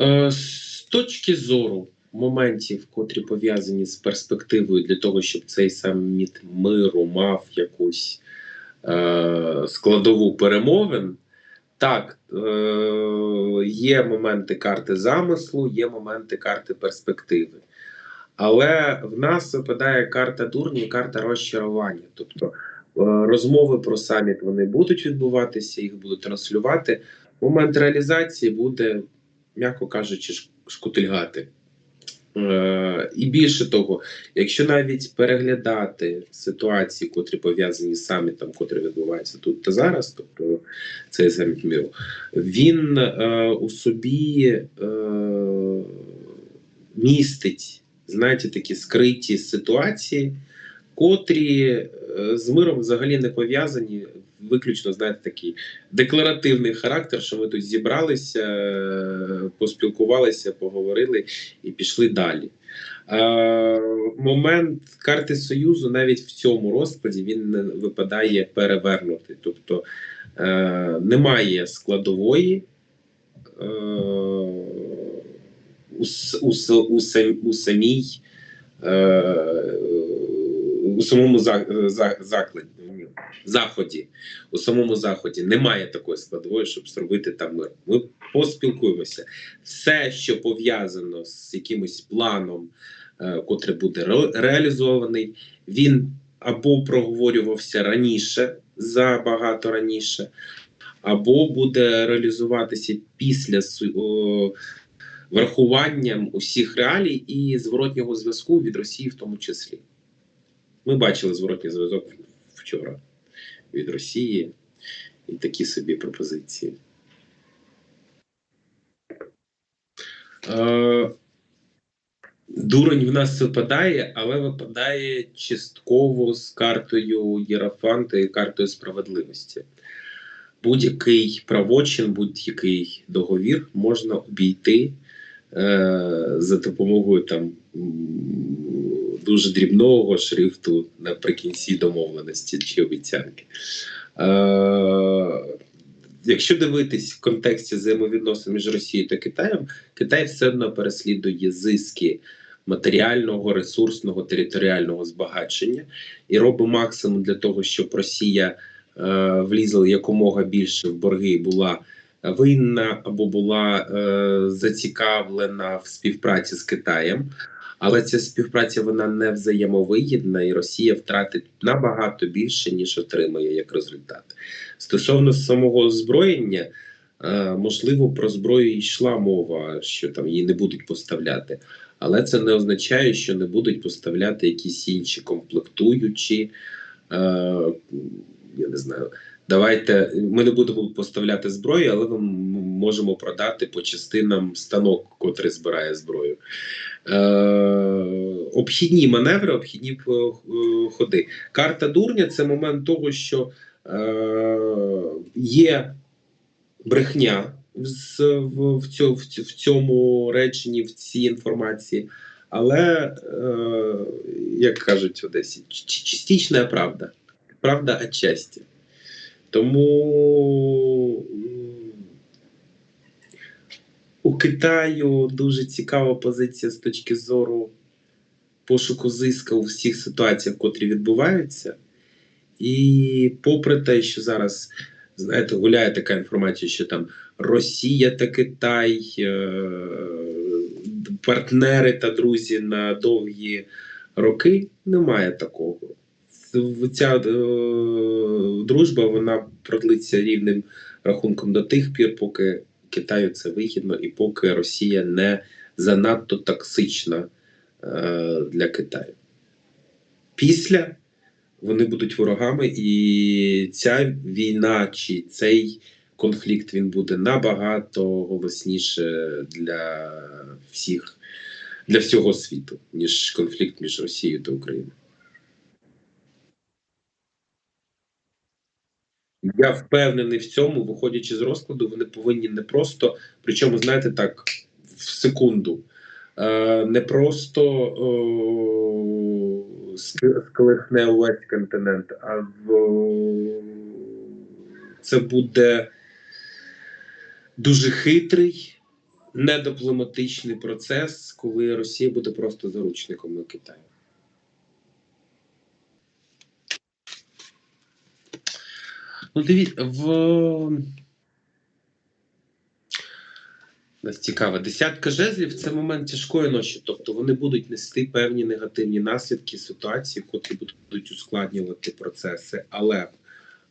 Е, З точки зору моментів, котрі пов'язані з перспективою для того, щоб цей саміт миру мав якусь е, складову перемовин, так, е, є моменти карти замислу, є моменти карти перспективи. Але в нас випадає карта дурні і карта розчарування. Тобто розмови про саміт вони будуть відбуватися, їх будуть транслювати. Момент реалізації буде, м'яко кажучи, шкутильгати. Е, і більше того, якщо навіть переглядати ситуації, котрі пов'язані з самітом, котрий відбувається тут та зараз, тобто цей саміт міру, він е, у собі е, містить, знаєте, такі скриті ситуації, котрі е, з миром взагалі не пов'язані. Виключно, знаєте, такий декларативний характер, що ми тут зібралися, поспілкувалися, поговорили і пішли далі. Е, момент карти Союзу навіть в цьому розкладі він не випадає перевернутий. Тобто е, немає складової е, у, у, у, у самій е, у самому за, за, закладі, ні, заході, у самому заході немає такої складової, щоб зробити там мир. Ми поспілкуємося. Все, що пов'язано з якимось планом, е, котрий буде ре- реалізований, він або проговорювався раніше, забагато раніше, або буде реалізуватися після о, врахуванням усіх реалій і зворотнього зв'язку від Росії в тому числі. Ми бачили зворотній зв'язок вчора від Росії і такі собі пропозиції. Е, Дурень в нас випадає, але випадає частково з картою Єрафанта і картою справедливості. Будь-який правочин, будь-який договір можна обійти е, за допомогою там дуже дрібного шрифту наприкінці домовленості чи обіцянки. Е, якщо дивитись в контексті взаємовідносин між Росією та Китаєм, Китай все одно переслідує зиски матеріального, ресурсного, територіального збагачення і робить максимум для того, щоб Росія е, влізла якомога більше в борги була винна або була е, зацікавлена в співпраці з Китаєм. Але ця співпраця вона не взаємовигідна, і Росія втратить набагато більше, ніж отримає як результат. Стосовно самого озброєння, е, можливо, про зброю йшла мова, що там її не будуть поставляти, але це не означає, що не будуть поставляти якісь інші комплектуючі. Е, я не знаю. Давайте ми не будемо поставляти зброю, але ми можемо продати по частинам станок, котрий збирає зброю. Е, обхідні маневри, обхідні е, ходи. Карта дурня це момент того, що е, є брехня в, цьому, реченні, в цій інформації. Але, як кажуть в Одесі, ч- ч- частична правда. Правда отчасті. Тому у Китаю дуже цікава позиція з точки зору пошуку зиска у всіх ситуаціях, котрі відбуваються. І попри те, що зараз, знаєте, гуляє така інформація, що там Росія та Китай, е, партнери та друзі на довгі роки, немає такого. Ця е, дружба вона продлиться рівним рахунком до тих пір, поки Китаю це вигідно, і поки Росія не занадто токсична е, для Китаю. Після вони будуть ворогами, і ця війна чи цей конфлікт він буде набагато голосніше для всіх, для всього світу, ніж конфлікт між Росією та Україною. Я впевнений в цьому, виходячи з розкладу, вони повинні не просто, причому, знаєте, так, в секунду, е, не просто е, ск- сколихне увесь континент, а в, це буде дуже хитрий, недипломатичний процес, коли Росія буде просто заручником Китаю. Ну, дивіться, в нас цікаво. Десятка жезлів це момент тяжкої ночі, тобто вони будуть нести певні негативні наслідки ситуації, котрі будуть ускладнювати процеси. Але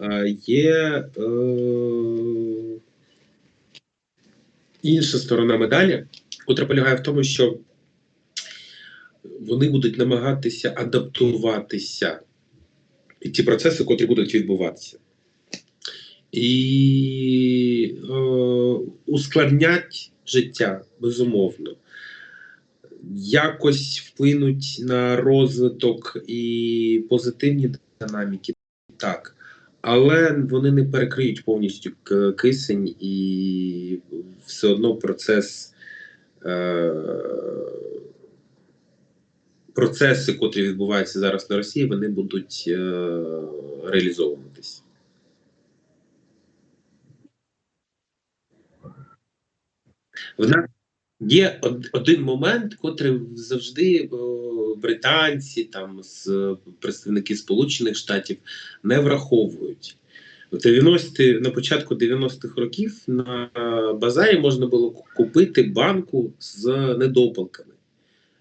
е, є е, інша сторона медалі, котра полягає в тому, що вони будуть намагатися адаптуватися і ті процеси, котрі будуть відбуватися. І е, ускладнять життя, безумовно. Якось вплинуть на розвиток і позитивні динаміки, так. Але вони не перекриють повністю кисень, і все одно процес. Е, процеси, котрі відбуваються зараз на Росії, вони будуть е, реалізовуватись. В нас є один момент, котрий завжди британці, там з представники Сполучених Штатів не враховують. В 90 на початку 90-х років на базарі можна було купити банку з недопалками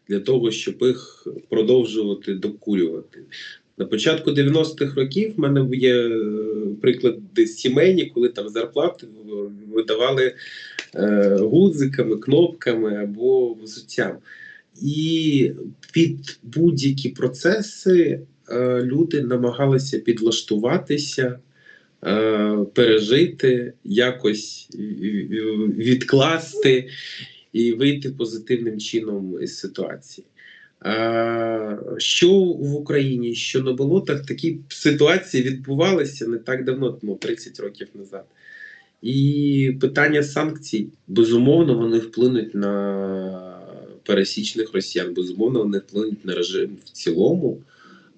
для того, щоб їх продовжувати докурювати. На початку 90-х років в мене є е, приклади сімейні, коли там зарплати видавали гудзиками, кнопками або взуттям. І під будь-які процеси е, люди намагалися підлаштуватися, е, пережити, якось відкласти і вийти позитивним чином із ситуації. Е, Що в Україні, що на болотах, такі ситуації відбувалися не так давно, ну 30 років назад. І питання санкцій, безумовно, вони вплинуть на пересічних росіян, безумовно, вони вплинуть на режим в цілому,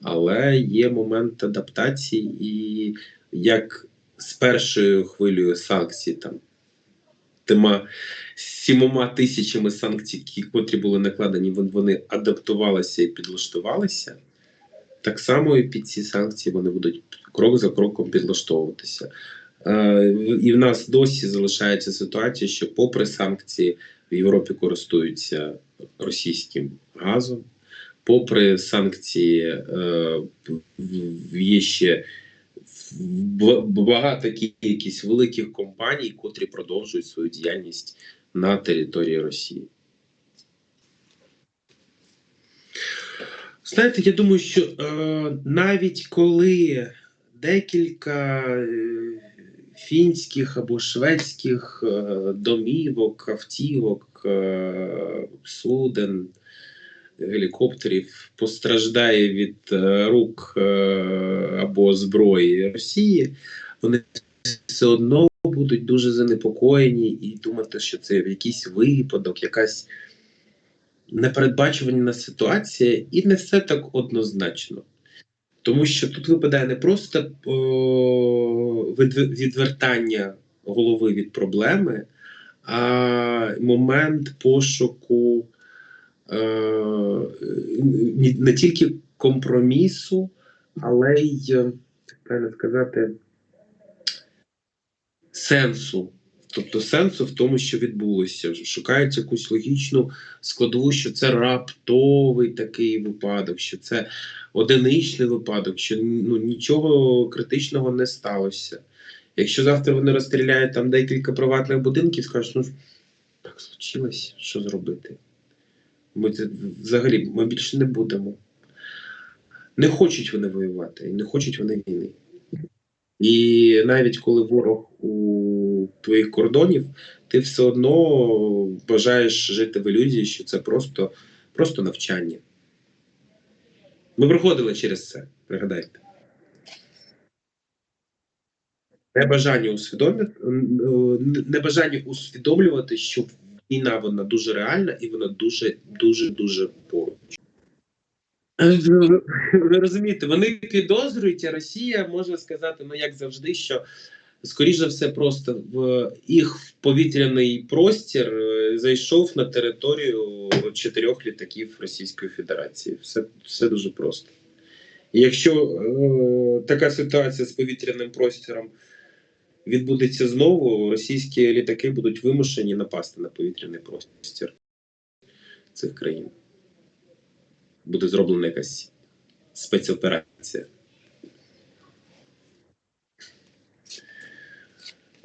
але є момент адаптації, і як з першою хвилею санкцій, там тима сімома тисячами санкцій, які- були накладені, вони адаптувалися і підлаштувалися. Так само і під ці санкції вони будуть крок за кроком підлаштовуватися. Е, І в нас досі залишається ситуація, що, попри санкції, в Європі користуються російським газом. Попри санкції, е, є ще багато кількість великих компаній, котрі продовжують свою діяльність на території Росії. Знаєте, я думаю, що е, навіть коли декілька е, фінських або шведських е, домівок, автівок, е, суден, гелікоптерів постраждає від е, рук або зброї Росії, вони все одно будуть дуже занепокоєні і думати, що це якийсь випадок, якась непередбачувана ситуація, і не все так однозначно. Тому що тут випадає не просто о, відвертання голови від проблеми, а момент пошуку е, не, тільки компромісу, але й, як правильно сказати, сенсу. Тобто сенсу в тому, що відбулося. Шукають якусь логічну складову, що це раптовий такий випадок, що це одиничний випадок, що ну, нічого критичного не сталося. Якщо завтра вони розстріляють там декілька приватних будинків, скажуть, ну так случилось, що зробити? Ми це взагалі ми більше не будемо. Не хочуть вони воювати, не хочуть вони війни. І навіть коли ворог у твоїх кордонів, ти все одно бажаєш жити в ілюзії, що це просто, просто навчання. Ми проходили через це, пригадайте. Небажання усвідомити, небажання усвідомлювати, що війна вона дуже реальна і вона дуже, дуже, дуже поруч. Ви розумієте, вони підозрюють, а Росія може сказати, ну як завжди, що скоріше все, просто в їх повітряний простір е, зайшов на територію чотирьох літаків Російської Федерації. Все, все дуже просто. І якщо е, така ситуація з повітряним простором відбудеться знову, російські літаки будуть вимушені напасти на повітряний простір цих країн. Буде зроблена якась спецоперація.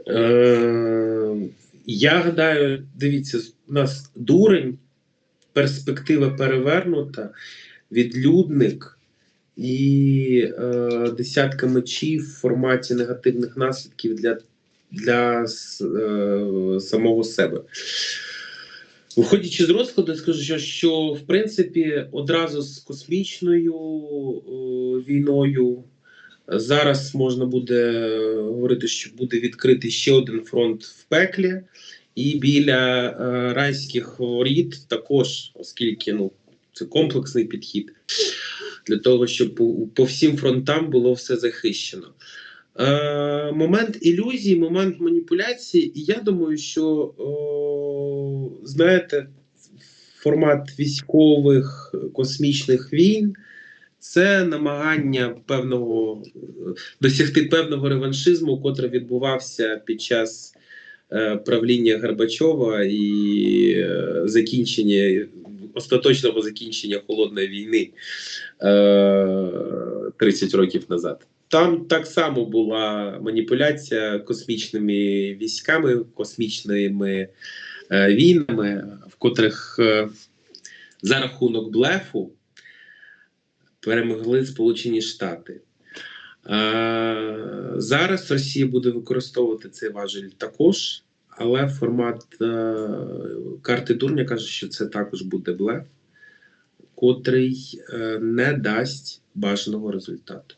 Е, я гадаю, дивіться, у нас дурень, перспектива перевернута, відлюдник і е, десятка мечів в форматі негативних наслідків для, для е, самого себе. Виходячи з розкладу, скажу, що, що в принципі одразу з космічною е, війною зараз можна буде говорити, що буде відкритий ще один фронт в пеклі, і біля е, райських воріт також, оскільки ну, це комплексний підхід для того, щоб по, всім фронтам було все захищено. Е, момент ілюзії, момент маніпуляції, і я думаю, що о, знаєте, формат військових космічних війн це намагання певного е, досягти певного реваншизму, котрий відбувався під час е, правління Горбачова і е, закінчення остаточного закінчення холодної війни е, 30 років назад. Там так само була маніпуляція космічними військами, космічними е, війнами, в котрих е, за рахунок блефу перемогли Сполучені Штати. Е, зараз Росія буде використовувати цей важель також, але формат е, карти дурня каже, що це також буде блеф, котрий е, не дасть бажаного результату.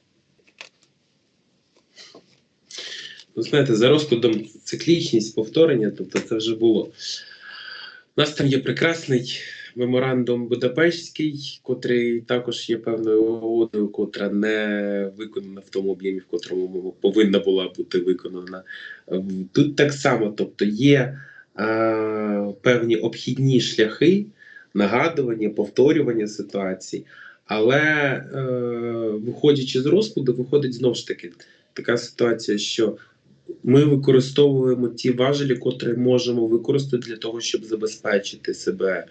Ви знаєте, за розкладом циклічність повторення, тобто це вже було. У нас там є прекрасний меморандум Будапештський, котрий також є певною угодою, котра не виконана в тому об'ємі, в котрому повинна була бути виконана. Тут так само, тобто є е, певні обхідні шляхи нагадування, повторювання ситуацій, але е, виходячи з розкладу, виходить знову ж таки така ситуація, що ми використовуємо ті важелі, котрі можемо використати для того, щоб забезпечити себе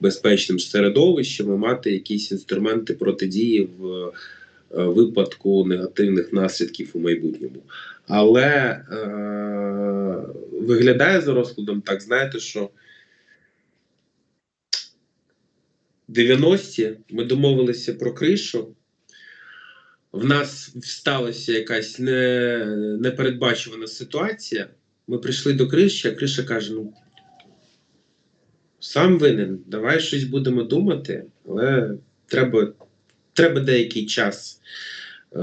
безпечним середовищем і мати якісь інструменти протидії в е, випадку негативних наслідків у майбутньому. Але е, виглядає за розкладом так, знаєте, що 90-ті ми домовилися про кришу. В нас сталася якась не, непередбачувана ситуація. Ми прийшли до криші, а криша каже: ну сам винен, давай щось будемо думати, але треба, треба деякий час е,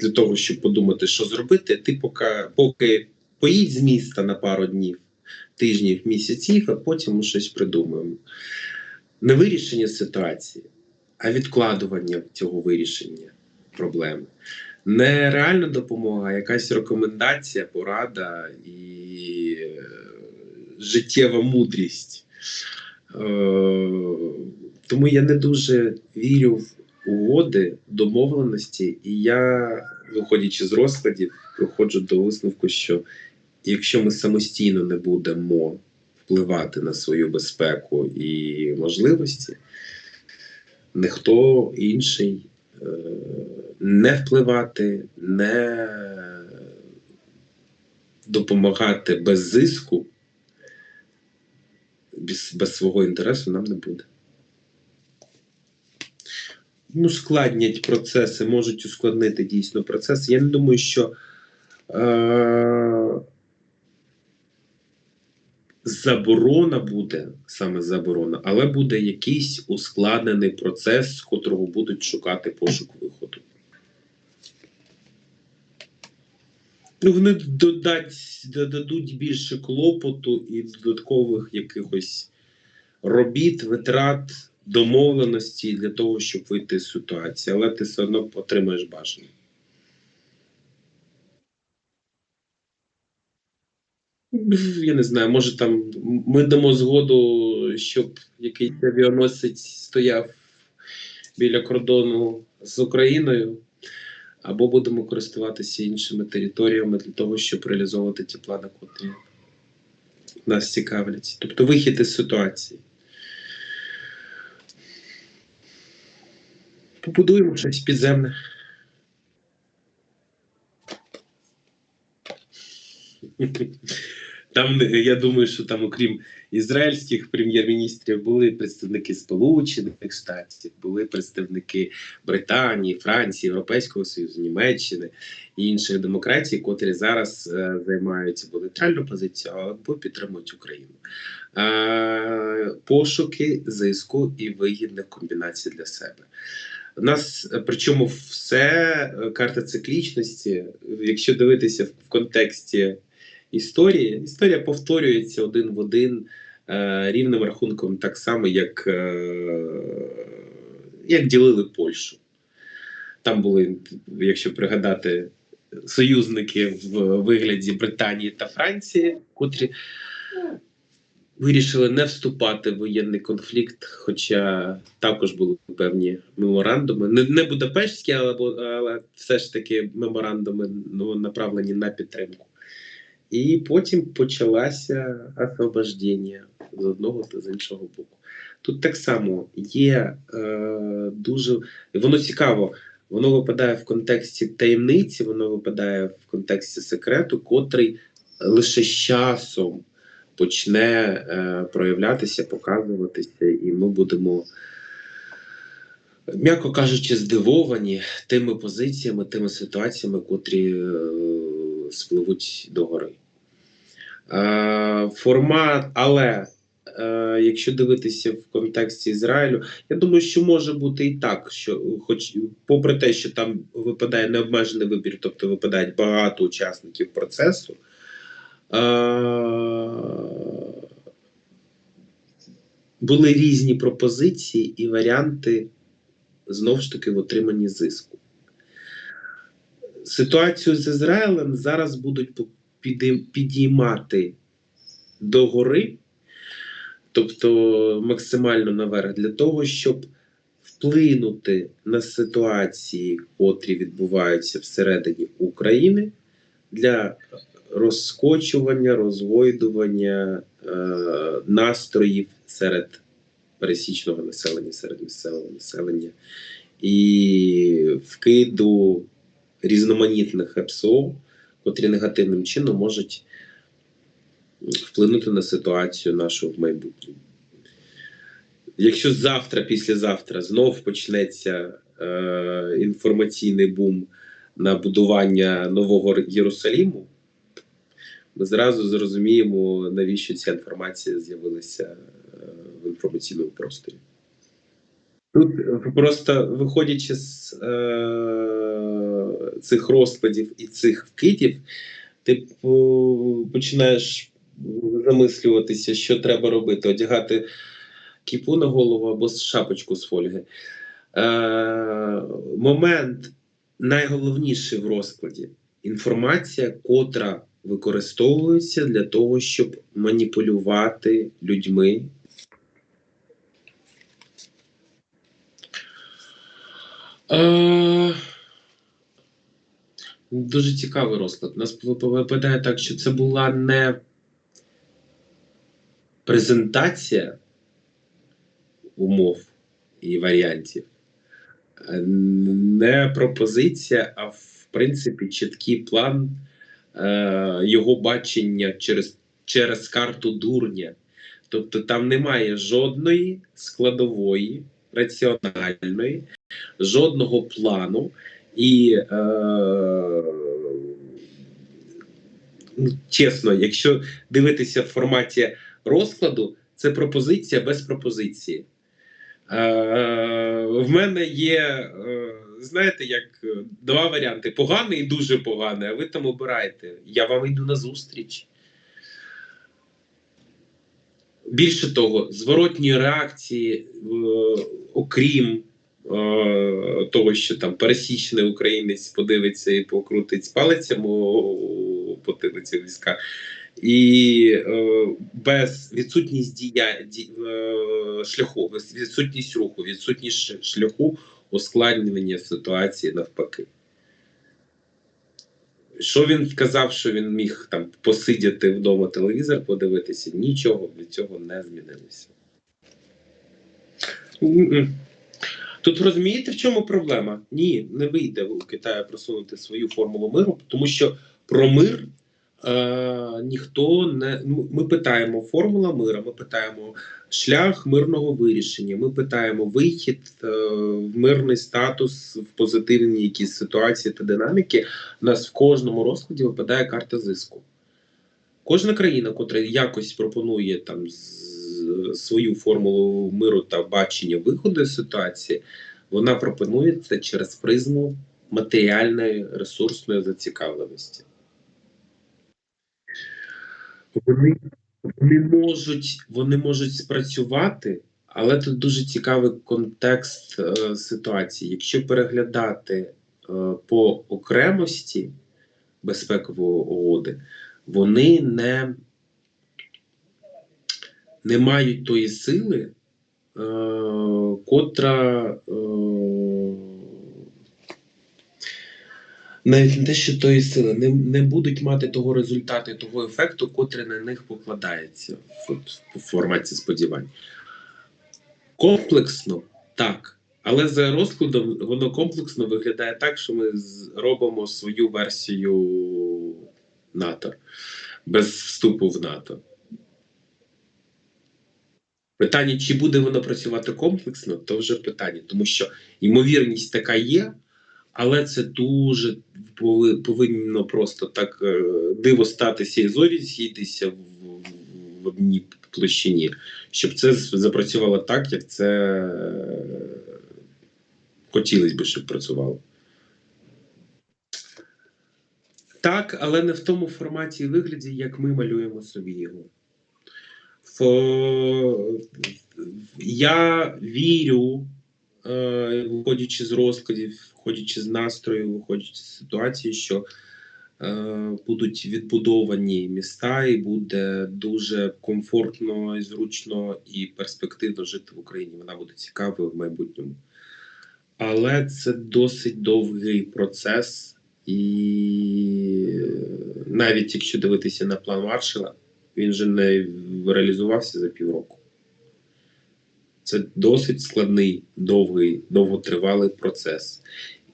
для того, щоб подумати, що зробити. Ти поки, поки поїдь з міста на пару днів, тижнів, місяців, а потім ми щось придумаємо. Не вирішення ситуації, а відкладування цього вирішення проблеми. Не реальна допомога, а якась рекомендація, порада і е, життєва мудрість. Е, Тому я не дуже вірю в угоди, домовленості, і я, виходячи з розкладів, виходжу до висновку, що якщо ми самостійно не будемо впливати на свою безпеку і можливості, ніхто інший е, не впливати, не допомагати без зиску, без, без свого інтересу нам не буде. Ну, складнять процеси, можуть ускладнити дійсно процес. Я не думаю, що е- заборона буде, саме заборона, але буде якийсь ускладнений процес, з котрого будуть шукати пошук виходу. Ну, вони додать, додадуть більше клопоту і додаткових якихось робіт, витрат, домовленості для того, щоб вийти з ситуації, але ти все одно отримаєш бажане. Я не знаю, може там ми дамо згоду, щоб якийсь авіаносець стояв біля кордону з Україною, або будемо користуватися іншими територіями для того, щоб реалізовувати ті плани, котрі нас цікавлять. Тобто вихід із ситуації. Побудуємо щось підземне. Там, я думаю, що там, окрім ізраїльських прем'єр-міністрів, були представники Сполучених Штатів, були представники Британії, Франції, Європейського Союзу, Німеччини і інших демократій, котрі зараз е, займають або нейтральну позицію, або підтримують Україну. Е, пошуки зв'язку і вигідних комбінацій для себе. У нас е, причому все е, карта циклічності, якщо дивитися в контексті історії, історія повторюється один в один е, рівним рахунком, так само, як, е, як ділили Польщу. Там були, якщо пригадати, союзники в вигляді Британії та Франції, котрі вирішили не вступати в воєнний конфлікт, хоча також були певні меморандуми. Не, не Будапештські, але, але все ж таки меморандуми ну, направлені на підтримку. І потім почалося освобождення з одного та з іншого боку. Тут так само є е, дуже воно цікаво, воно випадає в контексті таємниці, воно випадає в контексті секрету, котрий лише з часом почне е, проявлятися, показуватися, і ми будемо, м'яко кажучи, здивовані тими позиціями, тими ситуаціями, котрі е, спливуть догори. Е, формат, але е, якщо дивитися в контексті Ізраїлю, я думаю, що може бути і так, що, хоч попри те, що там випадає необмежений вибір, тобто випадають багато учасників процесу. Е, були різні пропозиції і варіанти знову ж таки в отриманні зиску. Ситуацію з Ізраїлем зараз будуть підіймати догори, тобто максимально наверх, для того, щоб вплинути на ситуації, котрі відбуваються всередині України, для розскочування, розгойдування е, настроїв серед пересічного населення, серед місцевого населення. І вкиду різноманітних ЕПСО, котрі негативним чином можуть вплинути на ситуацію нашу в майбутньому. Якщо завтра, післязавтра знов почнеться е, інформаційний бум на будування нового Єрусаліму, ми зразу зрозуміємо, навіщо ця інформація з'явилася е, в інформаційному просторі. Тут просто виходячи з е, цих розкладів і цих вкидів, ти починаєш замислюватися, що треба робити: одягати кіпу на голову або шапочку з фольги. Е, момент найголовніший в розкладі інформація, котра використовується для того, щоб маніпулювати людьми. Е, Дуже цікавий розклад. Нас випадає так, що це була не презентація умов і варіантів, е, не пропозиція, а в принципі чіткий план е, його бачення через, через карту дурня. Тобто там немає жодної складової, раціональної, жодного плану. І е, ну, чесно, якщо дивитися в форматі розкладу, це пропозиція без пропозиції. Е, в мене є, е, знаєте, як е, два варіанти: поганий і дуже поганий, а ви там обираєте. Я вам йду на зустріч. Більше того, зворотні реакції, е, окрім того, що там пересічний українець подивиться і покрутить палицем, о, подивиться війська. І е, без відсутність дія ді, е, шляху, відсутність руху, відсутність шляху ускладнення ситуації навпаки. Що він сказав, що він міг там посидіти вдома телевізор, подивитися? Нічого від цього не змінилося. Тут розумієте, в чому проблема? Ні, не вийде у Китаю просунути свою формулу миру, тому що про мир е, ніхто не. Ну, ми питаємо формула мира, ми питаємо шлях мирного вирішення, ми питаємо вихід е, в мирний статус в позитивні якісь ситуації та динаміки. У нас в кожному розкладі випадає карта зиску. Кожна країна, котра якось пропонує там свою формулу миру та бачення виходу з ситуації, вона пропонує це через призму матеріальної ресурсної зацікавленості. Вони, вони, можуть, вони можуть спрацювати, але тут дуже цікавий контекст е, ситуації. Якщо переглядати е, по окремості безпекової угоди, вони не, не мають тої сили, е, котра е, навіть не те, що тої сили, не, не будуть мати того результату, того ефекту, котрий на них покладається в, форматі сподівань. Комплексно так. Але за розкладом воно комплексно виглядає так, що ми робимо свою версію НАТО без вступу в НАТО. Питання, чи буде воно працювати комплексно, то вже питання, тому що ймовірність така є, але це дуже повинно просто так е, диво статися і зорі зійтися в, в одній площині, щоб це запрацювало так, як це е, хотілося б, щоб працювало. Так, але не в тому форматі і вигляді, як ми малюємо собі його. В... Я вірю, е, виходячи з розкладів, виходячи з настрою, виходячи з ситуації, що е, будуть відбудовані міста, і буде дуже комфортно, і зручно і перспективно жити в Україні. Вона буде цікавою в майбутньому. Але це досить довгий процес, і навіть якщо дивитися на план Маршала, він же не реалізувався за півроку. Це досить складний, довгий, довготривалий процес.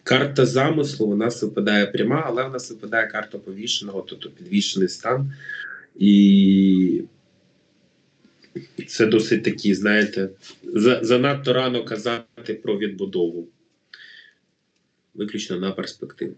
Карта замислу у нас випадає пряма, але в нас випадає карта повішеного, тобто підвішений стан. І це досить такі, знаєте, занадто рано казати про відбудову. Виключно на перспективу.